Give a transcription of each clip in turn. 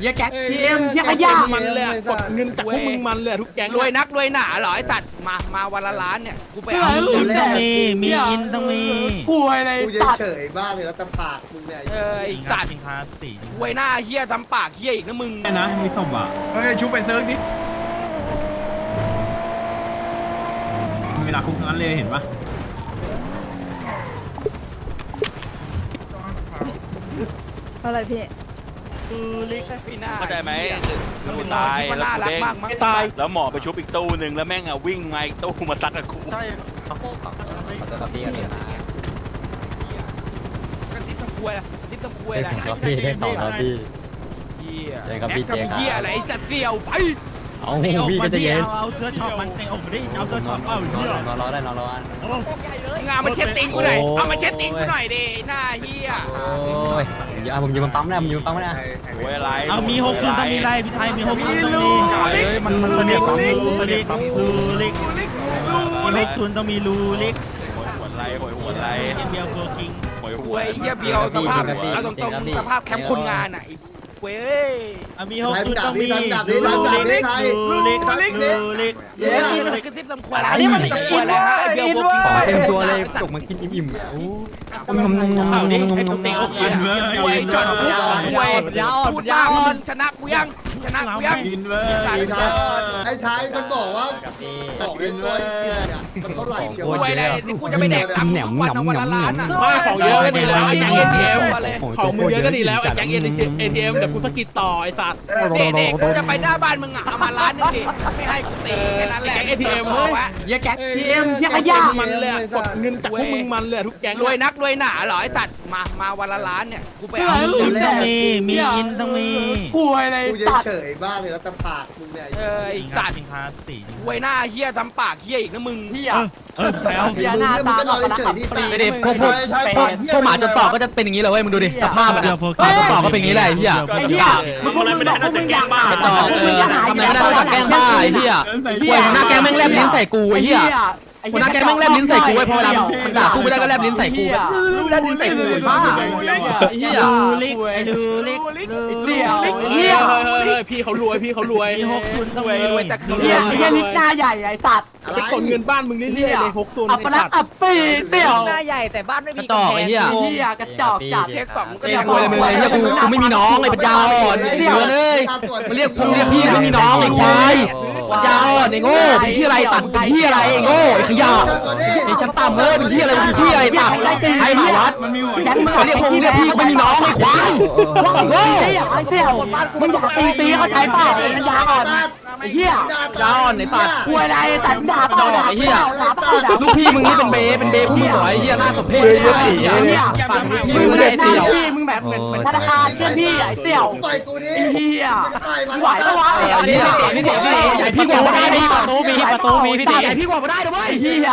เหี้ยแก๊กทีเอ็มเหี้ยขยะ มันเลยอะกดเงินจากพวกมึงมันเลยอะทุกแก๊งรวยนักรวยหนาเหรอไอ้สัตว์มามาวันละล้านเนี่ยกูไปเอาเอออินต้องมี มีอินต้องมีป่วยเลยกูตัดเฉยๆบ้างเลยแล้วแต่ปากมึงเนี่ยเออไอ้จริงคสัรับตว์จริงครับสี่รวยหน้าเฮียทำปากเฮียอีกนะมึงนะมีศพอะเฮ้ยชุบไปเซิร์ฟดิเวลาคุกทั้งนั้นเลยเห็นปะอะไรพี่ พี่หน้าเข้าใจไหมมันกูเป็นตายมันแล้วน่ากูรักเด้งมากมั้งตาย แล้วหมอไปชุบอีกตู้หนึ่งแล้วแม่งอะวิ่งมาอีกตู้มาซัดกับกูกระซิบตะกวยละกระซิบตะกวยละครับพี่ได้ต่อครับพี่เฮียเจ๊ครับพี่แม็กเจ๊ครับเฮียอะไรไอ้สัตว์เสี่ยวไปเอาพี่ก็จะเย็นเอาเสื้อช็อปมันเตะอกดิเอาเสื้อช็อปเอานเหี้ยอนรอได้นอนรออันงานมาเช็ดตีนกูหน่อยโอ้ยเอามาเช็ดตีนกูหน่อยดิหน้าเฮีย โอ้ยอย่าผมยืนปั๊มนะผมยืนปั๊มนะโวยอะไรเอามีหกศูนย์ต้องมีไรพี่ไทยมีหกศูนย์ต้องมีเฮ้ยมันมันเสนียดปั๊มลูลิกลูลิกมีหกศูนย์ต้องมีลูลิกโหยหัวไรโหยหัวไรเบียวโกกิงโหยหัป่ววยเฮียเบียวสภาพเอาตรงๆสภาพแคมป์คนงานอะไอ้ เว้ยเอามีหกศูนย์ต้องมีลูลิกลูลิกลูลิกเดี๋ยวนี่มันกระซิบตะกวยละอันนี้มันตะกวยละฮะไอ้เบียวโบกินของเต็มตัวเลยจกมากินอิ่มๆโอ้เอาดิให้ผมเตะอกเฮียป่วยจอดคุกป่วยพูดมากมันชนะกูยัง ชนะกูยังกินเว้ยไอ้ท้ายไอ้ท้ายมันบอกว่าบอกเลยตัวจริงๆเนี่ยมันเท่าไหร่เชียวป่วยเลยนี่กูจะไปแดกตังค์ทุกวันเอาวันละล้านอะไม่ของเยอะก็ดีแล้วไอ้แก๊งเอ็นทีเอ็มเลยของมึงเยอะก็ดีแล้วไอ้แก๊งเอ็นทีเอ็มเดี๋ยวกูสกิดต่อไอ้สัตว์เด็กๆกูจะไปหน้าบ้านมึงอะเอามาล้านนึงดิไม่ให้กูตีแค่นั้นแหละแก๊ง ATM เฮ้ยเหี้ยแก๊กทีเอ็มเหี้ยขยะมันเลยอะกดเงินจากพวกมึงมันเลยอะทุกแก๊งรวยนักรวยหนาเหรอไอ้สัตว์มามาวันละล้านเนี่ยกูไปเอามีอินต้องมีมีอินต้องมีป่วยเลยกูตัดเฉยๆบ้างเลยแล้วแต่ปากมึงเนี่ยเออจไอ้ริงครัสับตว์จริงครับสี่รวยหน้าเฮียทำปากเฮียอีกนะมึงเหี้ยเออไทยเอาเหี้ยหน้าตาหลอกกระดับปรีไม่ได้พวกพวก พวกพวกหมาจนตอกก็จะเป็นอย่างนี้เลยเว้ยมึงดูดิสภาพมันเดี๋ยวโฟปากต่อก็เป็นอย่างนี้แหละไอ้เหี้ย ไอ้เหี้ยมึงพวกมึงบอกพวกมึงอยากหากระจอกเออทำอะไรไม่ได้นอกจากแกล้งบ้าไอ้เหี้ยเหี้ยหัวหน้าแกงแม่งแลบลิ้นใส่กูไอ้เหี้ยไอ้หัวหน้าแกงแม่งแลบลิ้นใส่กูไว้พอเวลามันด่าสู้ไม่ได้ก็แลบลิ้นใส่กูแบบแลบลิ้นใส่กูไอ้บ้าเหี้ย ลูลิกไอ้ลูลิกลู เสี่ยวเฮียเฮ้ยเฮ้ยพี่เขารวยพี่เขารวยมีหกศูนย์ต้องรวยรวยแต่คือเหี้ยเหี้ยนิดหน้าใหญ่ไอ้สัตว์ไปกดเงินบ้านมึงเรื่อยๆเลยหกโซนย์อัปลักษณ์อัปปีเสี่ยวหน้าใหญ่แต่บ้านไม่กระมีจอกไอ้เหี้ยเหี้ยกระจอกจัดเทคสองก็เรียยักเลยมึงเลยเรียกูกูไม่มีน้องไอ้ปัญญาอ่อนเดือนเอ้ยมาเรียกผมเรียกพี่ไม่มีน้องไอ้ควายปัญญาอ่อนไอ้โง่เป็นที่อะไรสัตว์เป็นที่อะไรไอ้โง่ไอ้ขยะไอ้ชั้นต่ำเอ้ยเป็นที่อะไรเป็นที่อะไรสัตว์ไอ้หมาวัดมันมีหัวแก๊งมึงเรียกผมเรียกพี่ไม่มีน้องไอ้ควายโง่เหี้ยไอ้เสี่ยวมึงอยากตีตีเข้าใจเปล่าไอ้ปัญญาอ่อนไอ้เหี้ยยาอ่อนไอ้สัตว์ป่วยอะไรแต่ด่าเปล่าด่าเปล่าด่าเปล่าด่าลูกพี่มึงนี่เป็นเบเป็นเบพวกมึงหอยไอ้เหี้ยหน้าสมเพชเยอะดิปากลูกพี่มึงเลเลยหน้าเสี่ยวที่มึงแบบเหมือนเหมือนธนาคารเชื่อพี่ไอ้เสี่ยวปล่อยกูดิไอ้เหี้ยไหวปะวะไอ้เหี้ยใหญ่พี่กว่าไม่ได้ดิประ ตูมีประตูมีพี่ดิใหญ่พี่กว่าไม่ได้ด้วยไอ้เหี้ย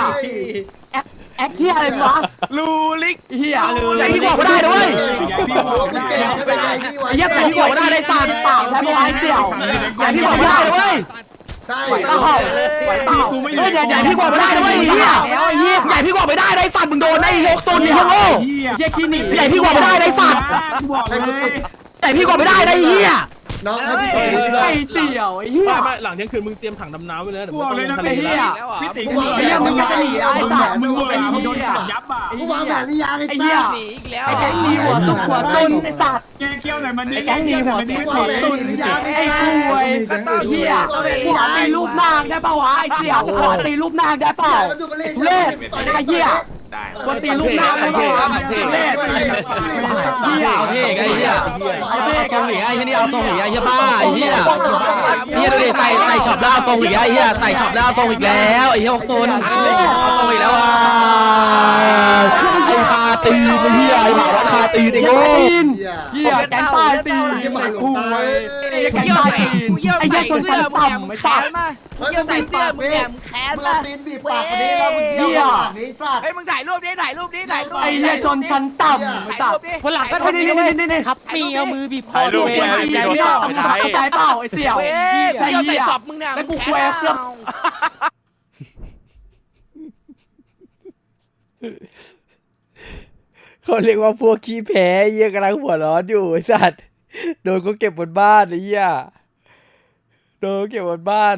แอปแอปเที่ยอะไรวะลูลิกไอ้เหี้ยใหญ่พี่กว่าไม่ได้ด้วยพี่บอกมึงเก่งไม่เป็นไรนี่ไว้ไอ้เหี้ยแต่พี่กว่าไม่ได้ได้สั่นปากแล้วไอ้เสี่ยวใหญ่พี่กว่าไม่ได้ด้วยใช่ไหวเปล่าไหวเปล่าเฮ้ยเดี๋ยวใหเดี๋ญ่ยวพี่กว่าไม่ได้ด้วยไอ้เหี้ยแล้วไอ้เหี้ยใหญ่พี่กว่าไม่ได้ได้สัตว์มึงโดนได้ยกโซนนี่พวกโง่เหี้ยเหี้ยคลินิกใหญ่พี่กว่าไม่ได้ได้สัตว์บอกเลยใหญ่พี่กว่าไม่ได้ได้เหี้ย น้องให้พี่ต่อยดีกว่าไอ้เสี่ยวไอ้เหี้ย ไม่ไม่หลังเที่ยงคืนมึงเตรียมถังดำน้ำไว้เลยเดี๋ยวบอกเลยนะทะเป็นเลเหี้ยแล้วเหรอพี่ติ๋งไอ้เหี้ยมึงจะหนีไอ้สัตว์มึงบอกเลยมึงโดนจับยับอะกูวางแผนนี่ยังไอ้ไอ้เหี้ยหนีอีกแล้วไอ้แก๊งมีหัวสุกหัวซุนไอ้สัตว์แกเกี้ยวไหนมันไอ้แก๊งมีหัวสุกหัวซุนไอ้กล้วยไอ้เหี้ยหัวตีรูปนางได้ป่าวะไอ้เสี่ยวหัวตีรูปนางได้เปล่า มันดูมันเล่นทุเรศไอ้เหี้ย ได้หัวตีรูปนางได้ป่าวะทุเรศเหี้ยเอาเท่ไอ้เหี้ยเอาเท่ทรงหลีไอ้ที่นี่เอาทรงหลีไอ้เหี้ยบ้าไอ้เหี้ยเหี้ยดูดิ ใส่ใส่ช็อปแล้วเอาทรงหลีไอ้เหี้ยใส่ช็อปแล้วเอาทรงอีกแล้วไอ้เหี้ยหกโซนเอาทรงอีกแล้วว่ะไอ้คาตีนไอ้เหี้ยไอ้หมาวัดคาตีนไอ้โง่ตีนเหี้ยเหี้ยแกงใต้ตีนเหี้ยหมาไอ้หลคุงยตายไอ้แกงใต้ตีนไอ้เหี้ยชนชั้นต่ำไอ้สัตว์มาเฮ้ยเยี่มึยงใส่บีบเสื้อปากมึงนี่แอบมึงแขนมึงมาเอาตีนบีบปากคนนี้แล้วมึงเยี่ยวปากนี้สัตว์เฮ้ยมึงถ่ายรูปนี้ถ่ายรูปนี้ถ่ายรูปไอ้เหี้ยชนชั้นต่ำไอ้สัตว์คนหลังก็เท่านี้นี่นี่นี่ครับมีเอามือบีบคอถ่ายรูปไอ้แกเหี้ยพี่โดนต่อไปเข้าท้ายใจเปล่าไอ้เสี่ยวเว้ยไอ้เดี๋ยวใส่เหี้ยสอบมึงเนี่ยแล้วกูแควร์เครื่อง เขาเรียกว่าพวกขี้แพ้เยี่ยกำลังหัวร้อนอยู่ไอ้สัตว์โดนเขาเก็บบนบ้านไอ้เหี้ยโดนเขาเก็บบนบ้าน